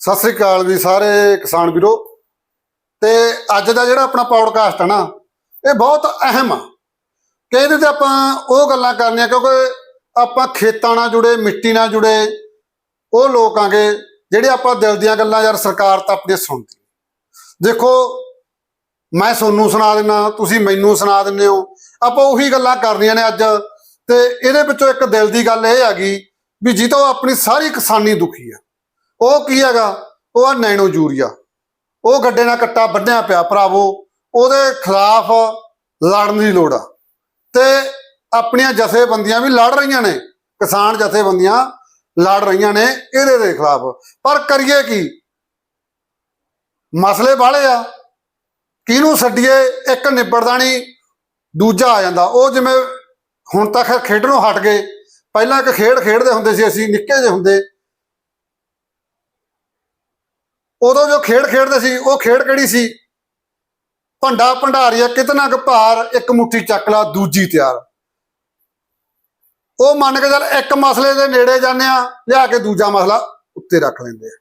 ਸਤਿ ਸ੍ਰੀ ਅਕਾਲ ਵੀ ਸਾਰੇ ਕਿਸਾਨ ਵੀਰੋ। ਤੇ ਅੱਜ ਦਾ ਜਿਹੜਾ ਆਪਣਾ ਪੌਡਕਾਸਟ ਹੈ ਨਾ, ਇਹ ਬਹੁਤ ਅਹਿਮ ਆ। ਕਿ ਇਹਦੇ ਤੇ ਆਪਾਂ ਉਹ ਗੱਲਾਂ ਕਰਨੀਆਂ, ਕਿਉਂਕਿ ਆਪਾਂ ਖੇਤਾਂ ਨਾਲ ਜੁੜੇ, ਮਿੱਟੀ ਨਾਲ ਜੁੜੇ, ਉਹ ਲੋਕ ਆਂਗੇ ਜਿਹੜੇ ਆਪਾਂ ਦਿਲ ਦੀਆਂ ਗੱਲਾਂ ਯਾਰ ਸਰਕਾਰ ਤਾਂ ਆਪਣੀ ਸੁਣਦੀ। ਦੇਖੋ, ਮੈਂ ਤੁਹਾਨੂੰ ਸੁਣਾ ਦਿੰਦਾ ਤੁਸੀਂ ਮੈਨੂੰ ਸੁਣਾ ਦਿੰਦੇ ਹੋ। ਆਪਾਂ ਉਹੀ ਗੱਲਾਂ ਕਰਨੀਆਂ ਨੇ ਅੱਜ। ਤੇ ਇਹਦੇ ਵਿੱਚੋਂ ਇੱਕ ਦਿਲ ਦੀ ਗੱਲ ਇਹ ਹੈਗੀ ਵੀ ਜਿੱਤੋਂ ਆਪਣੀ ਸਾਰੀ ਕਿਸਾਨੀ ਦੁਖੀ ਆ। ਉਹ ਕੀ ਹੈਗਾ? ਉਹ ਆ ਨੈਣੋ ਯੂਰੀਆ। ਉਹ ਗੱਡੇ ਨਾਲ ਕੱਟਾ ਵੱਢਿਆ ਪਿਆ ਭਰਾਵੋ। ਉਹਦੇ ਖਿਲਾਫ ਲੜਨ ਦੀ ਲੋੜ ਆ। ਤੇ ਆਪਣੀਆਂ ਜਥੇਬੰਦੀਆਂ ਵੀ ਲੜ ਰਹੀਆਂ ਨੇ। ਕਿਸਾਨ ਜਥੇਬੰਦੀਆਂ ਲੜ ਰਹੀਆਂ ਨੇ ਇਹਦੇ ਦੇ ਖਿਲਾਫ। ਪਰ ਕਰੀਏ ਕੀ? ਮਸਲੇ ਬਾਲੇ ਆ। ਕਿਹਨੂੰ ਛੱਡੀਏ? ਇੱਕ ਨਿਬੜਦਾ ਨਹੀਂ, ਦੂਜਾ ਆ ਜਾਂਦਾ। ਉਹ ਜਿਵੇਂ ਹੁਣ ਤੱਕ ਖੇਡਣੋਂ ਹਟ ਗਏ। ਪਹਿਲਾਂ ਇੱਕ ਖੇਡ ਖੇਡਦੇ ਹੁੰਦੇ ਸੀ ਅਸੀਂ, ਨਿੱਕੇ ਜਿਹੇ ਹੁੰਦੇ। ਉਦੋਂ ਜੋ ਖੇਡ ਖੇਡਦੇ ਸੀ, ਉਹ ਖੇਡ ਕਿਹੜੀ ਸੀ? ਭੰਡਾ ਭੰਡਾਰੀਆ ਕਿਤਨਾ ਕੁ ਭਾਰ ਇੱਕ ਮੁੱਠੀ ਚੱਕ ਲਾ, ਦੂਜੀ ਤਿਆਰ। ਉਹ ਮੰਨ ਕੇ ਚੱਲ ਇੱਕ ਮਸਲੇ ਦੇ ਨੇੜੇ ਜਾਂਦੇ ਆ, ਲਿਆ ਕੇ ਦੂਜਾ ਮਸਲਾ ਉੱਤੇ ਰੱਖ ਲੈਂਦੇ ਆ।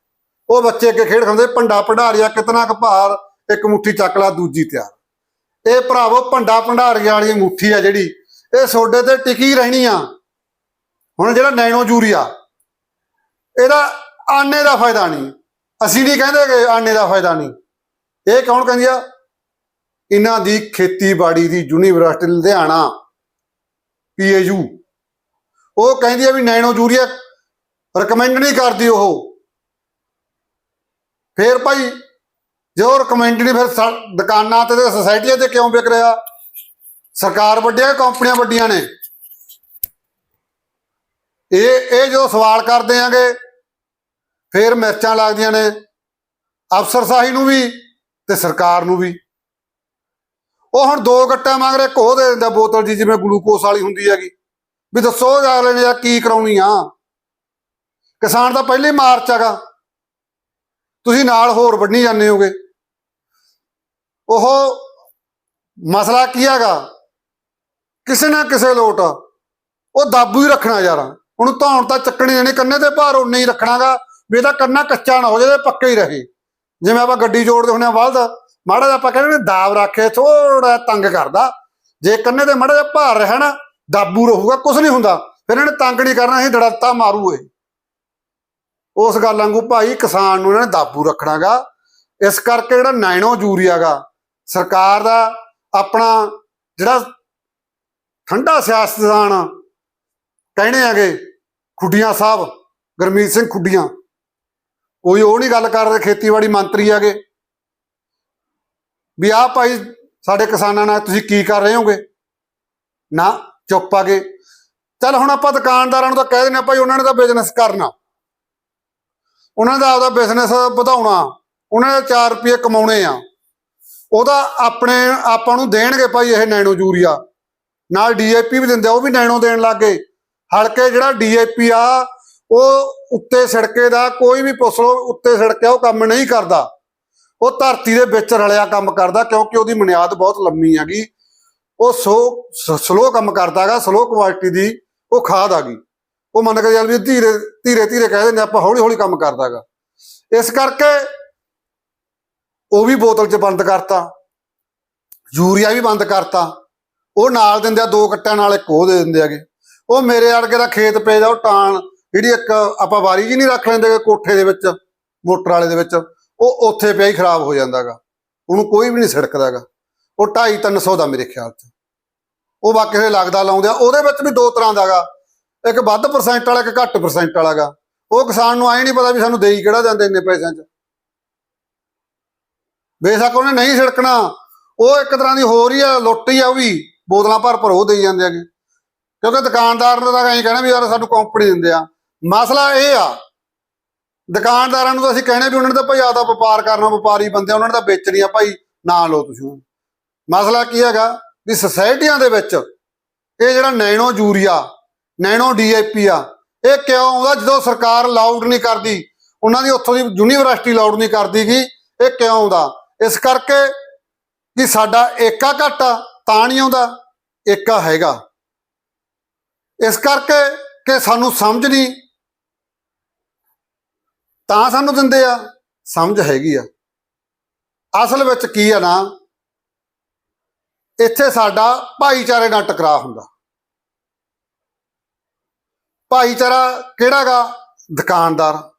ਉਹ ਬੱਚੇ ਅੱਗੇ ਖੇਡ ਖਾਂਦੇ ਭੰਡਾ ਭੰਡਾਰੀਆ ਕਿਤਨਾ ਕੁ ਭਾਰ ਇੱਕ ਮੁੱਠੀ ਚੱਕ ਲਾ, ਦੂਜੀ ਤਿਆਰ। ਇਹ ਭਰਾਵੋ ਭੰਡਾ ਭੰਡਾਰੀਆ ਵਾਲੀ ਮੁੱਠੀ ਆ ਜਿਹੜੀ, ਇਹ ਸੋਡੇ ਤੇ ਟਿਕੀ ਰਹਿਣੀ ਆ। ਹੁਣ ਜਿਹੜਾ ਨੈਣੋ ਯੂਰੀਆ ਇਹਦਾ ਆਨੇ ਦਾ ਫਾਇਦਾ ਨਹੀਂ। ਅਸੀਂ ਨਹੀਂ ਕਹਿੰਦੇ ਕਿ ਆਨੇ ਦਾ ਫਾਇਦਾ ਨਹੀਂ। ਇਹ ਕੌਣ ਕਹਿੰਦੀ ਆ? ਇਹਨਾਂ ਦੀ ਖੇਤੀਬਾੜੀ ਦੀ ਯੂਨੀਵਰਸਿਟੀ ਲੁਧਿਆਣਾ, ਪੀਏਯੂ। ਉਹ ਕਹਿੰਦੀ ਆ ਵੀ ਨੈਨੋ ਯੂਰੀਆ ਰਿਕਮੈਂਡ ਨਹੀਂ ਕਰਦੀ ਉਹ। ਫੇਰ ਭਾਈ, ਜੋ ਰਿਕਮੈਂਡ ਨਹੀਂ, ਫਿਰ ਦੁਕਾਨਾਂ ਤੇ ਸੋਸਾਇਟੀਆਂ ਤੇ ਕਿਉਂ ਵਿਕ ਰਿਹਾ? ਸਰਕਾਰ ਵੱਡੀਆਂ ਕੰਪਨੀਆਂ ਵੱਡੀਆਂ ਨੇ? ਇਹ ਇਹ ਜੋ ਸਵਾਲ ਕਰਦੇ ਆਂਗੇ ਫੇਰ ਮਿਰਚਾਂ ਲੱਗਦੀਆਂ ਨੇ ਅਫਸਰਸ਼ਾਹੀ ਨੂੰ ਵੀ ਤੇ ਸਰਕਾਰ ਨੂੰ ਵੀ। ਉਹ ਹੁਣ ਦੋ ਗੱਟਾਂ ਮੰਗ ਰਹੇ ਕੋਹ ਦੇ ਦਿੰਦਾ ਬੋਤਲ ਜੀ ਜਿਵੇਂ ਗਲੂਕੋਸ ਵਾਲੀ ਹੁੰਦੀ ਹੈਗੀ। ਵੀ ਦੱਸੋ ਅਗਲੇ ਨੇ ਯਾਰ ਕੀ ਕਰਾਉਣੀ ਆ। ਕਿਸਾਨ ਦਾ ਪਹਿਲੇ ਮਾਰਚ ਹੈਗਾ। ਤੁਸੀਂ ਨਾਲ ਹੋਰ ਵੱਢੀ ਜਾਂਦੇ ਹੋਗੇ। ਉਹ ਮਸਲਾ ਕੀ ਹੈਗਾ? ਕਿਸੇ ਨਾ ਕਿਸੇ ਲੋਟ। ਉਹ ਦਾਬੂ ਹੀ ਰੱਖਣਾ ਯਾਰ। ਉਹਨੂੰ ਧੌਣ ਤਾਂ ਚੱਕਣੇ ਨਹੀਂ ਕੰਨੇ ਤੇ ਭਾਰ ਉਨੇ ਹੀ ਰੱਖਣਾਗਾ। ਵੀ ਇਹਦਾ ਕੰਨਾ ਕੱਚਾ ਨਾ ਹੋ ਜਾਵੇ ਪੱਕਾ ਹੀ ਰਹੇ। ਜਿਵੇਂ ਆਪਾਂ ਗੱਡੀ ਜੋੜਦੇ ਹੁੰਦੇ ਆ ਬਲਦ ਮਾੜਾ ਜਿਹਾ ਆਪਾਂ ਕਹਿੰਦੇ ਨੇ ਦਾਬ ਰੱਖੇ ਥੋੜਾ ਤੰਗ ਕਰਦਾ। ਜੇ ਕੰਨੇ ਤੇ ਮਾੜਾ ਜਿਹਾ ਭਾਰ ਰਿਹਾ ਨਾ, ਦਾਬੂ ਰਹੂਗਾ ਕੁਝ ਨਹੀਂ ਹੁੰਦਾ। ਫਿਰ ਇਹਨੇ ਤੰਗ ਨਹੀਂ ਕਰਨਾ, ਅਸੀਂ ਦੜੱਤਾ ਮਾਰੂ ਇਹ। ਉਸ ਗੱਲ ਵਾਂਗੂ ਭਾਈ ਕਿਸਾਨ ਨੂੰ ਇਹਨਾਂ ਨੇ ਦਾਬੂ ਰੱਖਣਾਗਾ। ਇਸ ਕਰਕੇ ਜਿਹੜਾ ਨੈਣੋ ਯੂਰੀਆਗਾ ਸਰਕਾਰ ਦਾ ਆਪਣਾ ਜਿਹੜਾ ਠੰਡਾ ਸਿਆਸਤਦਾਨ ਕਹਿਣੇ ਆਗੇ, ਖੁੱਡੀਆਂ ਸਾਹਿਬ, ਗਰਮੀਤ ਸਿੰਘ ਖੁੱਡੀਆਂ। ਕੋਈ ਉਹ ਨਹੀਂ ਗੱਲ ਕਰ ਰਹੇ, ਖੇਤੀਬਾੜੀ ਮੰਤਰੀ ਆਗੇ ਵੀ ਆਹ ਭਾਈ ਸਾਡੇ ਕਿਸਾਨਾਂ ਨਾਲ ਤੁਸੀਂ ਕੀ ਕਰ ਰਹੇ ਹੋਗੇ? ਨਾ, ਚੁੱਪ ਆਗੇ ਚੱਲ ਹੁਣ ਆਪਾਂ ਦੁਕਾਨਦਾਰਾਂ ਨੂੰ ਤਾਂ ਕਹਿ ਦਿੰਦੇ ਆ, ਭਾਈ ਉਹਨਾਂ ਨੇ ਤਾਂ ਬਿਜ਼ਨਸ ਕਰਨਾ। ਉਹਨਾਂ ਦਾ ਆਪਦਾ ਬਿਜ਼ਨਸ ਵਧਾਉਣਾ। ਉਹਨਾਂ ਨੇ 4 ਰੁਪਏ ਕਮਾਉਣੇ ਆ। ਉਹਦਾ ਆਪਣੇ ਆਪਾਂ ਨੂੰ ਦੇਣਗੇ ਭਾਈ ਇਹ ਨੈਣੋ ਯੂਰੀਆ। ਨਾਲ ਡੀਏਪੀ ਵੀ ਦਿੰਦੇ ਆ, ਉਹ ਵੀ ਨੈਣੋ ਦੇਣ ਲੱਗੇ ਹਲਕੇ ਜਿਹੜਾ ਡੀਏਪੀ ਆ ਉਹ ਉੱਤੇ ਸੜਕੇ ਦਾ ਕੋਈ ਵੀ ਪੁੱਛ ਲਓ, ਉੱਤੇ ਸੜਕੇ ਉਹ ਕੰਮ ਨਹੀਂ ਕਰਦਾ। ਉਹ ਧਰਤੀ ਦੇ ਵਿੱਚ ਰਲਿਆ ਕੰਮ ਕਰਦਾ ਕਿਉਂਕਿ ਉਹਦੀ ਬੁਨਿਆਦ ਬਹੁਤ ਲੰਮੀ ਹੈਗੀ। ਉਹ ਸੋ ਸਲੋ ਕੰਮ ਕਰਦਾਗਾ ਸਲੋ ਕੁਆਲਿਟੀ ਦੀ ਉਹ ਖਾਦ ਆ ਗਈ ਉਹ ਮੰਨ ਕੇ ਚੱਲ ਵੀ ਧੀਰੇ ਧੀਰੇ ਧੀਰੇ ਕਹਿ ਦਿੰਦੇ ਆਪਾਂ ਹੌਲੀ ਹੌਲੀ ਕੰਮ ਕਰਦਾਗਾ ਇਸ ਕਰਕੇ ਉਹ ਵੀ ਬੋਤਲ 'ਚ ਬੰਦ ਕਰਤਾ। ਯੂਰੀਆ ਵੀ ਬੰਦ ਕਰਤਾ। ਉਹ ਨਾਲ ਦਿੰਦੇ ਆ ਦੋ ਕੱਟਾਂ ਨਾਲ, ਇੱਕ ਉਹ ਦੇ ਦਿੰਦੇ ਆਗੇ ਉਹ ਮੇਰੇ ਅੜਕੇ ਦਾ ਖੇਤ ਪਏ ਜਾ, ਉਹ ਟਾਣ ਜਿਹੜੀ ਇੱਕ ਆਪਾਂ ਵਾਰੀ ਜੀ ਨਹੀਂ ਰੱਖ ਲੈਂਦੇ ਕੋਠੇ ਦੇ ਵਿੱਚ, ਮੋਟਰ ਵਾਲੇ ਦੇ ਵਿੱਚ, ਉਹ ਉੱਥੇ ਪਿਆ ਹੀ ਖਰਾਬ ਹੋ ਜਾਂਦਾਗਾ। ਉਹਨੂੰ ਕੋਈ ਵੀ ਨਹੀਂ ਛਿੜਕਦਾਗਾ ਉਹ 2.5 300 ਦਾ ਮੇਰੇ ਖਿਆਲ 'ਚ। ਉਹ ਬਾਕੀ ਦੇ ਲੱਗਦਾ ਲਾਉਂਦੇ ਆ ਉਹਦੇ ਵਿੱਚ ਵੀ ਦੋ ਤਰ੍ਹਾਂ ਦਾਗਾ। ਇੱਕ ਵੱਧ ਪਰਸੈਂਟ ਵਾਲਾ, ਇੱਕ ਘੱਟ ਪਰਸੈਂਟ ਵਾਲਾਗਾ। ਉਹ ਕਿਸਾਨ ਨੂੰ ਆਏ ਨਹੀਂ ਪਤਾ ਵੀ ਸਾਨੂੰ ਦੇਈ ਕਿਹੜਾ ਜਾਂਦੇ ਇੰਨੇ ਪੈਸਿਆਂ 'ਚ। ਬੇਸ਼ੱਕ ਉਹਨੇ ਨਹੀਂ ਛਿੜਕਣਾ ਉਹ ਇੱਕ ਤਰ੍ਹਾਂ ਦੀ ਹੋਰ ਹੀ ਆ, ਲੁੱਟ ਹੀ ਆ ਉਹ ਵੀ। ਬੋਤਲਾਂ ਭਰ ਭਰ ਉਹ ਦੇਈ ਜਾਂਦੇ ਆਗੇ ਕਿਉਂਕਿ ਦੁਕਾਨਦਾਰ ਨੇ ਤਾਂ ਐਂ ਕਹਿਣਾ ਵੀ ਯਾਰ, ਸਾਨੂੰ ਕੰਪਨੀ ਦਿੰਦੇ ਆ। ਮਸਲਾ ਇਹ ਆ, ਦੁਕਾਨਦਾਰਾਂ ਨੂੰ ਤਾਂ ਅਸੀਂ ਕਹਿਣੇ ਵੀ ਉਹਨਾਂ ਨੇ ਤਾਂ ਭਾਈ ਆਦਾ ਵਪਾਰ ਕਰਨਾ, ਵਪਾਰੀ ਬੰਦੇ ਉਹਨਾਂ ਨੇ ਤਾਂ ਵੇਚਣੀ ਆ, ਭਾਈ ਨਾ ਲਓ ਤੁਸੀਂ ਮਸਲਾ ਕੀ ਹੈਗਾ ਵੀ ਸੁਸਾਇਟੀਆਂ ਦੇ ਵਿੱਚ ਇਹ ਜਿਹੜਾ ਨੈਣੋ ਯੂਰੀਆ, ਨੈਣੋ ਡੀਏਪੀ ਆ, ਇਹ ਕਿਉਂ ਆਉਂਦਾ ਜਦੋਂ ਸਰਕਾਰ ਲਾਊਡ ਨਹੀਂ ਕਰਦੀ? ਉਹਨਾਂ ਦੀ ਉੱਥੋਂ ਦੀ ਯੂਨੀਵਰਸਿਟੀ ਲਾਊਡ ਨਹੀਂ ਕਰਦੀ ਗੀ, ਇਹ ਕਿਉਂ ਆਉਂਦਾ? ਇਸ ਕਰਕੇ ਕਿ ਸਾਡਾ ਏਕਾ ਘਾਟਾ ਤਾਂ ਨਹੀਂ ਆਉਂਦਾ, ਏਕਾ ਹੈਗਾ। ਇਸ ਕਰਕੇ ਕਿ ਸਾਨੂੰ ਸਮਝ ਨਹੀਂ ਤਾਂ ਸਾਨੂੰ ਦਿੰਦੇ ਆ? ਸਮਝ ਹੈਗੀ ਆ। ਅਸਲ ਵਿੱਚ ਕੀ ਆ ਨਾ ਇੱਥੇ ਸਾਡਾ ਭਾਈਚਾਰੇ ਨਾਲ ਟਕਰਾਅ ਹੁੰਦਾ। ਭਾਈਚਾਰਾ ਕਿਹੜਾਗਾ ਦੁਕਾਨਦਾਰ।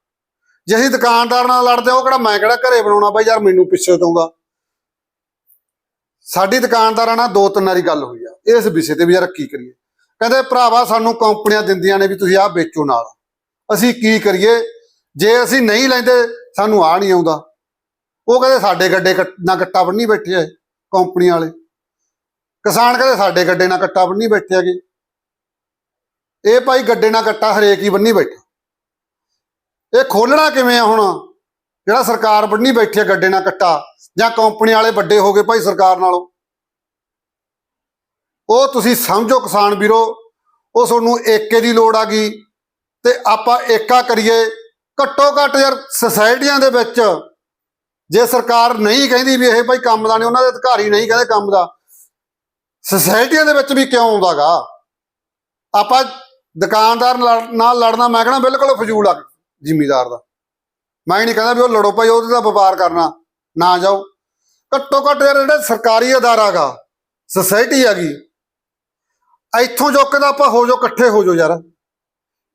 ਜੇ ਅਸੀਂ ਦੁਕਾਨਦਾਰ ਨਾਲ ਲੜਦੇ ਹਾਂ, ਉਹ ਕਿਹੜਾ ਮੈਂ ਕਿਹੜਾ ਘਰੇ ਬਣਾਉਣਾ ਬਾਈ ਯਾਰ ਮੈਨੂੰ ਪਿੱਛੇ ਤੋਂਦਾ ਸਾਡੀ ਦੁਕਾਨਦਾਰਾਂ ਨਾਲ ਦੋ ਤਿੰਨ ਵਾਰੀ ਗੱਲ ਹੋਈ ਆ। ਇਸ ਵਿਸ਼ੇ ਤੇ ਵੀ ਯਾਰ ਕੀ ਕਰੀਏ। ਕਹਿੰਦੇ ਭਰਾਵਾ ਸਾਨੂੰ ਕੰਪਨੀਆਂ ਦਿੰਦੀਆਂ ਨੇ ਵੀ ਤੁਸੀਂ ਆਹ ਵੇਚੋ ਨਾਲ। ਅਸੀਂ ਕੀ ਕਰੀਏ? ਜੇ ਅਸੀਂ ਨਹੀਂ ਲੈਂਦੇ, ਸਾਨੂੰ ਆ ਨਹੀਂ ਆਉਂਦਾ। ਉਹ ਕਹਿੰਦੇ ਸਾਡੇ ਗੱਡੇ ਕੱਟ- ਨਾਲ ਕੱਟਾ ਬੰਨੀ ਬੈਠੇ ਆ ਕੰਪਨੀ ਵਾਲੇ। ਕਿਸਾਨ ਕਹਿੰਦੇ ਸਾਡੇ ਗੱਡੇ ਨਾਲ ਕੱਟਾ ਬੰਨੀ ਬੈਠੇ ਹੈਗੇ। ਇਹ ਭਾਈ ਗੱਡੇ ਨਾਲ ਕੱਟਾ ਹਰੇਕ ਹੀ ਬੰਨੀ ਬੈਠਾ। ਇਹ ਖੋਲਣਾ ਕਿਵੇਂ ਆ ਹੁਣ? ਜਿਹੜਾ ਸਰਕਾਰ ਬੰਨੀ ਬੈਠੀ ਆ ਗੱਡੇ ਨਾਲ ਕੱਟਾ, ਜਾਂ ਕੰਪਨੀ ਵਾਲੇ ਵੱਡੇ ਹੋ ਗਏ ਭਾਈ ਸਰਕਾਰ ਨਾਲੋਂ। ਉਹ ਤੁਸੀਂ ਸਮਝੋ ਕਿਸਾਨ ਵੀਰੋ, ਉਹ ਤੁਹਾਨੂੰ ਏਕੇ ਦੀ ਲੋੜ ਆ ਗਈ, ਤੇ ਆਪਾਂ ਏਕਾ ਕਰੀਏ ਘੱਟੋ ਘੱਟ ਯਾਰ ਸੁਸਾਇਟੀਆਂ ਦੇ ਵਿੱਚ ਜੇ ਸਰਕਾਰ ਨਹੀਂ ਕਹਿੰਦੀ ਵੀ ਇਹ ਭਾਈ ਕੰਮ ਦਾ ਨਹੀਂ, ਉਹਨਾਂ ਦੇ ਅਧਿਕਾਰੀ ਨਹੀਂ ਕਹਿੰਦੇ ਕੰਮ ਦਾ ਸੁਸਾਇਟੀਆਂ ਦੇ ਵਿੱਚ ਵੀ ਕਿਉਂ ਆਉਂਦਾਗਾ? ਆਪਾਂ ਦੁਕਾਨਦਾਰ ਲੜ- ਨਾਲ ਲੜਨਾ, ਮੈਂ ਕਹਿੰਦਾ ਬਿਲਕੁਲ ਫਜ਼ੂਲ ਆ ਜ਼ਿਮੀਦਾਰ ਦਾ। ਮੈਂ ਨਹੀਂ ਕਹਿੰਦਾ ਵੀ ਉਹ ਲੜੋ ਭਾਈ, ਉਹਦੇ ਦਾ ਵਪਾਰ ਕਰਨਾ, ਨਾ ਜਾਓ। ਘੱਟੋ ਘੱਟ ਯਾਰ ਜਿਹੜਾ ਸਰਕਾਰੀ ਅਦਾਰਾ ਗਾ ਸੁਸਾਇਟੀ ਹੈਗੀ, ਇੱਥੋਂ ਜੋ ਕਹਿੰਦਾ ਆਪਾਂ ਹੋ ਜਾਓ, ਇਕੱਠੇ ਹੋ ਜਾਓ ਯਾਰ।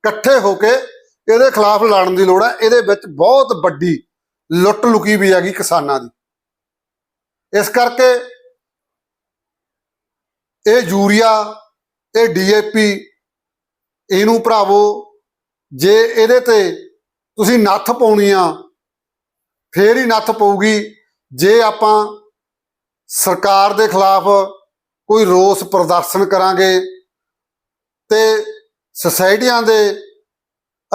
ਇਕੱਠੇ ਹੋ ਕੇ ਇਹਦੇ ਖਿਲਾਫ ਲੜਨ ਦੀ ਲੋੜ ਹੈ। ਇਹਦੇ ਵਿੱਚ ਬਹੁਤ ਵੱਡੀ ਲੁੱਟ ਲੁਕੀ ਵੀ ਹੈਗੀ ਕਿਸਾਨਾਂ ਦੀ। ਇਸ ਕਰਕੇ ਇਹ ਯੂਰੀਆ, ਇਹ ਡੀਏਪੀ ਇਹਨੂੰ ਭਰਾਵੋ, ਜੇ ਇਹਦੇ ਤੇ ਤੁਸੀਂ ਨੱਥ ਪਾਉਣੀ ਆ, ਫੇਰ ਹੀ ਨੱਥ ਪਊਗੀ। ਜੇ ਆਪਾਂ ਸਰਕਾਰ ਦੇ ਖਿਲਾਫ ਕੋਈ ਰੋਸ ਪ੍ਰਦਰਸ਼ਨ ਕਰਾਂਗੇ ਤੇ ਸੁਸਾਇਟੀਆਂ ਦੇ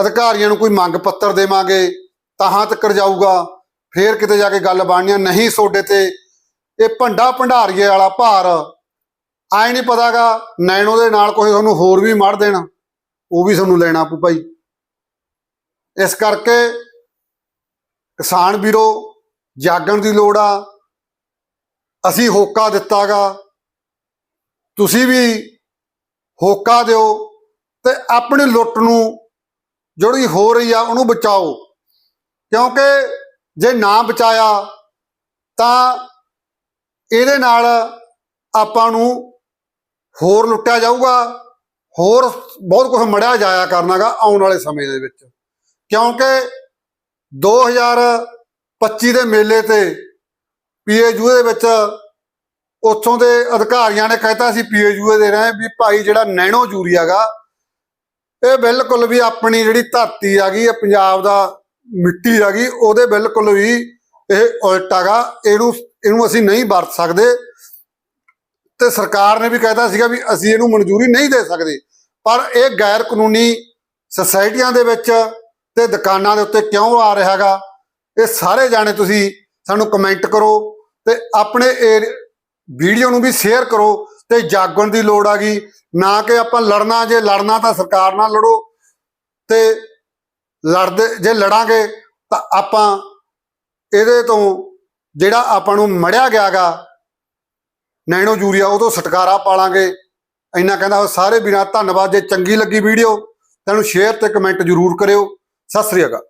ਅਧਿਕਾਰੀਆਂ ਨੂੰ ਕੋਈ ਮੰਗ ਪੱਤਰ ਦੇਵਾਂਗੇ, ਤਾਹਾਂ ਤੱਕ ਜਾਊਗਾ। ਫੇਰ ਕਿਤੇ ਜਾ ਕੇ ਗੱਲ ਬਣਨੀ ਨਹੀਂ ਸੋਡੇ ਤੇ। ਇਹ ਭੰਡਾ ਭੰਡਾਰੀਏ ਵਾਲਾ ਭਾਰ। ਆਏ ਨਹੀਂ ਪਤਾਗਾ ਨੈਣੋ ਦੇ ਨਾਲ ਕੋਈ ਤੁਹਾਨੂੰ ਹੋਰ ਵੀ ਮੜ ਦੇਣਾ। ਉਹ ਵੀ ਤੁਹਾਨੂੰ ਲੈਣਾ ਪਊ ਭਾਈ। ਇਸ ਕਰਕੇ ਕਿਸਾਨ ਵੀਰੋ, ਜਾਗਣ ਦੀ ਲੋੜ ਆ। ਅਸੀਂ ਹੋਕਾ ਦਿੱਤਾਗਾ। ਤੁਸੀਂ ਵੀ ਹੋਕਾ ਦਿਓ ਤੇ ਆਪਣੀ ਲੁੱਟ ਨੂੰ ਜਿਹੜੀ ਹੋ ਰਹੀ ਆ, ਉਹਨੂੰ ਬਚਾਓ। ਕਿਉਂਕਿ ਜੇ ਨਾ ਬਚਾਇਆ, ਤਾਂ ਇਹਦੇ ਨਾਲ ਆਪਾਂ ਨੂੰ ਹੋਰ ਲੁੱਟਿਆ ਜਾਊਗਾ, ਹੋਰ ਬਹੁਤ ਕੁਝ ਮੜਿਆ ਜਾਇਆ ਕਰਨਾਗਾ ਆਉਣ ਵਾਲੇ ਸਮੇਂ ਦੇ ਵਿੱਚ। ਕਿਉਂਕਿ 2025 ਦੇ ਮੇਲੇ ਤੇ ਪੀਏਯੂ ਦੇ ਵਿੱਚ ਉੱਥੋਂ ਦੇ ਅਧਿਕਾਰੀਆਂ ਨੇ ਕਹਿਤਾ ਸੀ, ਪੀਏਯੂ ਦੇ ਰਹੇ ਵੀ ਭਾਈ ਜਿਹੜਾ ਨੈਣੋ ਯੂਰੀਆਗਾ ਇਹ ਬਿਲਕੁਲ ਵੀ ਆਪਣੀ ਜਿਹੜੀ ਧਰਤੀ ਹੈਗੀ ਇਹ ਪੰਜਾਬ ਦਾ ਮਿੱਟੀ ਹੈਗੀ, ਉਹਦੇ ਬਿਲਕੁਲ ਵੀ ਇਹ ਉਲਟਾਗਾ ਇਹਨੂੰ ਇਹਨੂੰ ਅਸੀਂ ਨਹੀਂ ਵਰਤ ਸਕਦੇ। ਤੇ ਸਰਕਾਰ ਨੇ ਵੀ ਕਹਿਤਾ ਸੀਗਾ ਵੀ ਅਸੀਂ ਇਹਨੂੰ ਮਨਜ਼ੂਰੀ ਨਹੀਂ ਦੇ ਸਕਦੇ। ਪਰ ਇਹ ਗੈਰ ਕਾਨੂੰਨੀ ਸੁਸਾਇਟੀਆਂ ਦੇ ਵਿੱਚ ਤੇ ਦੁਕਾਨਾਂ ਦੇ ਉੱਤੇ ਕਿਉਂ ਆ ਰਿਹਾ ਰਿਹਾਗਾ ਇਹ ਸਾਰੇ ਜਾਣੇ ਤੁਸੀਂ ਸਾਨੂੰ ਕਮੈਂਟ ਕਰੋ ਤੇ ਆਪਣੇ ਇਹ ਵੀਡੀਓ ਨੂੰ ਵੀ ਸ਼ੇਅਰ ਕਰੋ। ਤੇ ਜਾਗਣ ਦੀ ਲੋੜ ਆ ਗਈ। ਨਾ ਕਿ ਆਪਾਂ ਲੜਨਾ, ਜੇ ਲੜਨਾ ਤਾਂ ਸਰਕਾਰ ਨਾਲ ਲੜੋ। ਤੇ ਲੜਦੇ, ਜੇ ਲੜਾਂਗੇ ਤਾਂ ਆਪਾਂ ਇਹਦੇ ਤੋਂ ਜਿਹੜਾ ਆਪਾਂ ਨੂੰ ਮੜਿਆ ਗਿਆਗਾ, ਨੈਣੋ ਯੂਰੀਆ, ਉਹ ਤੋਂ ਛੁਟਕਾਰਾ ਪਾਲਾਂਗੇ। ਇੰਨਾ ਕਹਿੰਦਾ ਸਾਰੇ ਵੀਰਾਂ ਧੰਨਵਾਦ, ਜੇ ਚੰਗੀ ਲੱਗੀ ਵੀਡੀਓ, ਤਾਂ ਇਹਨੂੰ ਸ਼ੇਅਰ ਤੇ ਕਮੈਂਟ ਜ਼ਰੂਰ ਕਰਿਓ। ਸਤਿ ਸ੍ਰੀ ਅਕਾਲ।